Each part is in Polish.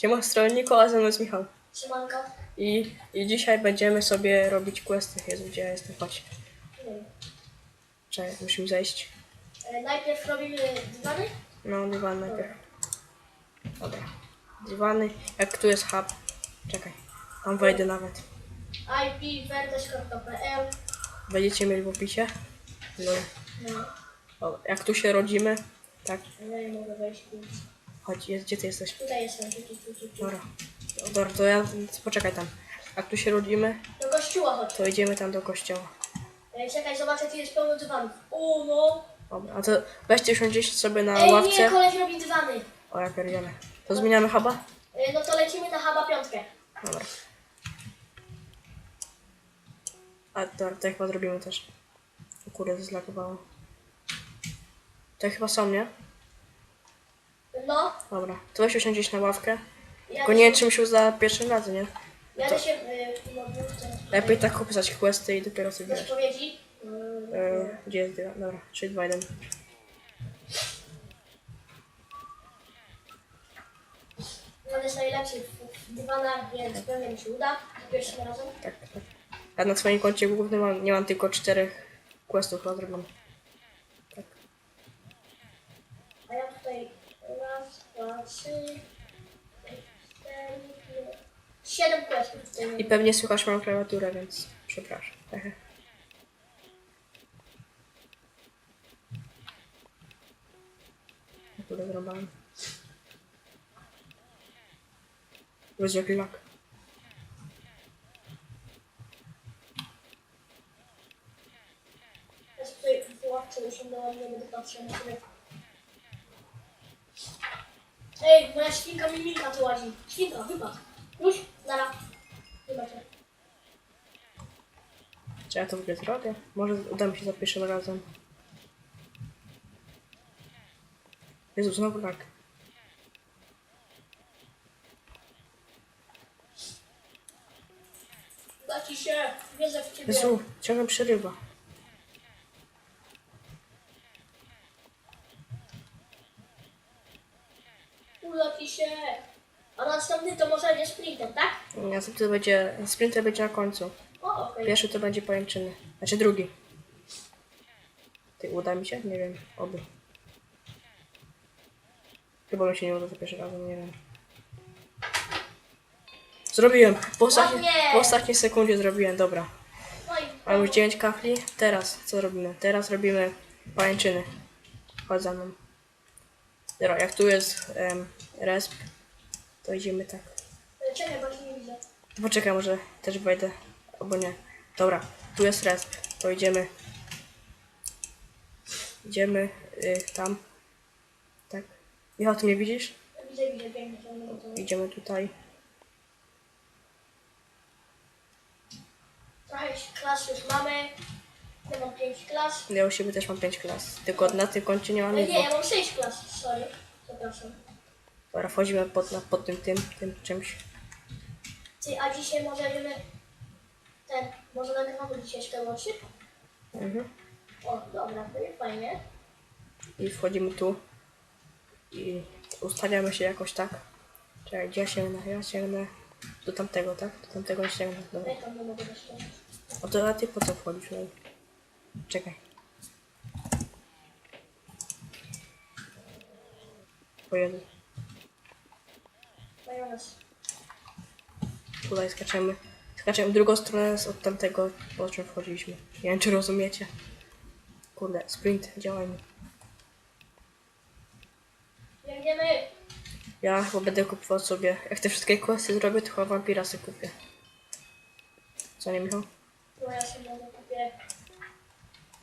Siema stronniku, a ze mną jest Michał. Siemanko. I, I dzisiaj będziemy sobie robić questy. Jezu, gdzie ja jestem? Chodź. Wiem. Czekaj, musimy zejść. E, najpierw robimy dywany. No, dywan najpierw. Dobra. Dywany. Jak tu jest hub? Czekaj. Tam wejdę nawet. ipverdes.pl Będziecie mieli w opisie. No. No, Dobra. Jak tu się rodzimy. Tak. ja nie mogę wejść. Chodź, jest, gdzie ty jesteś? Tutaj jestem. Tu, tu, tu, tu, tu. Dobra. Dobra, to ja poczekaj tam. Jak tu się rodzimy, Do kościoła chodź. to idziemy tam do kościoła. E, czekaj, zobaczę, tu jest pełno dywanów. O, no. Dobra, a to weźcie usiądźcie sobie na Ej, nie, ławce. koleś robi dywany. O, jak pierdziemy. To zmieniamy? E, no to lecimy na haba piątkę. Dobra. A dobra, to chyba zrobimy też. O kurde, zlagowało. To chyba są, nie? No. Dobra. To weź usiądzieć na ławkę. Ja Tylko nie wiem, czy mi się uda pierwszym razem, nie? Jadę się... E, no, no, to- Lepiej tak opisać questy i dopiero sobie wiesz. powiedzi. E, gdzie jest dywan? Dobra, 3, 2, 1. On jest najlepszy w dywanach, więc pewnie mi się uda. Pierwszym razem. Tak, tak. Ja na swoim koncie głównym mam, nie mam tylko czterech questów chyba zrobionych. Tak. A ja tutaj raz, dwa, trzy, cztery, pięć, siedem tutaj I pewnie słychać moją klawiaturę, więc przepraszam. Kurde, zrobiłem. Bez jaki lak. Sobie tutaj w ławce usiądłam, nie będę patrzył na. Ej, moja świnka Mimika tu łazi. Świnka, wypadł. Już, nara. Wybaczę. Czy ja to w ogóle zrobię? Może uda mi się za pierwszym razem. Jezu, znowu lak. Uda ci się, wierzę w ciebie. Jezu, ciągle przerywa. Ci się. A następny to może nie sprintem, tak? Następny to będzie, sprinter będzie na końcu. O, okej. Pierwszy to będzie pajęczyny. Znaczy drugi. Ty, uda mi się? Nie wiem. Oby. Chyba mi się nie uda za pierwszy razem, nie wiem. Zrobiłem! W ostatniej, Ładnie! w ostatniej sekundzie zrobiłem, dobra. No i Mamy już 9 kafli. Teraz co robimy? Teraz robimy pajęczyny. Chodź za mną. Dobra, jak tu jest em, resp, to idziemy tak. e, czekaj, bo nie widzę. To Poczekaj, może też wejdę, albo nie. Dobra, tu jest resp, to idziemy. Idziemy y, tam. Tak. Michał, ty mnie widzisz? Widzę, widzę, pięknie. Idziemy tutaj. Trochę klas już mamy. Ja mam pięć klas. Ja u siebie też mam 5 klas. Tylko na tym koncie nie mam nic. nie, ja mam sześć klas, sorry. Przepraszam. Dobra, wchodzimy pod, na, pod tym, tym, tym czymś. Ty, a dzisiaj możemy ten, może nagrywamy dzisiaj tym odcinek? Mhm. O, dobra, to jest fajnie. I wchodzimy tu. I ustawiamy się jakoś tak. Czekaj, gdzie ja sięgnę? Ja sięgnę do tamtego, tak? Do tamtego nie sięgnę. Dobra. Tam, bo mogę jeszcze. A to a ty po co wchodzisz? No? Czekaj. O Majonez. tutaj skaczemy. Skaczemy w drugą stronę od tamtego, po czym wchodziliśmy. Nie wiem, czy rozumiecie. Kurde, sprint, działajmy. Biegniemy. Ja chyba będę kupował sobie, jak te wszystkie questy zrobię, to chyba wampira sobie kupię. Co nie, Michał? No ja sobie może kupię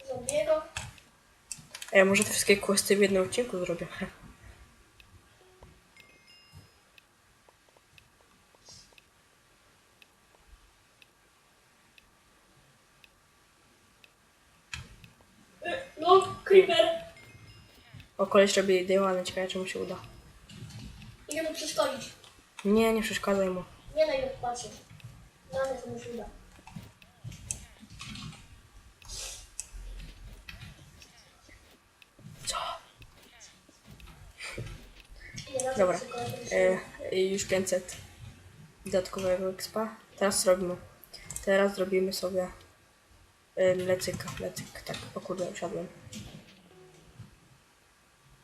zombiego. Ej, może te wszystkie questy w jednym odcinku zrobię? No, creeper. O, koleś robi dyłany, ciekawe czy mu się uda. Idę mu przeszkodzić. Nie, nie przeszkadzaj mu. Nie na ile patrzeć. Dla mnie to mu się uda. Co? Ile razy Dobra. E, już 500 dodatkowego expa. Teraz robimy. Teraz zrobimy sobie ym, lecyka. Lecyk, tak. O kurde, usiadłem.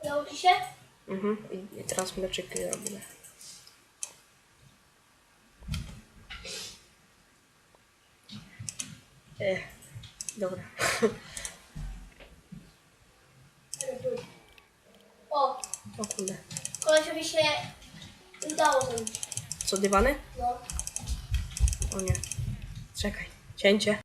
Udało ci się? Mhm. I, teraz mleczyki robimy. E, dobra. O, O kurde. kolesiowi się udało zrobić. Co, dywany? No. O nie. Czekaj. Cięcie.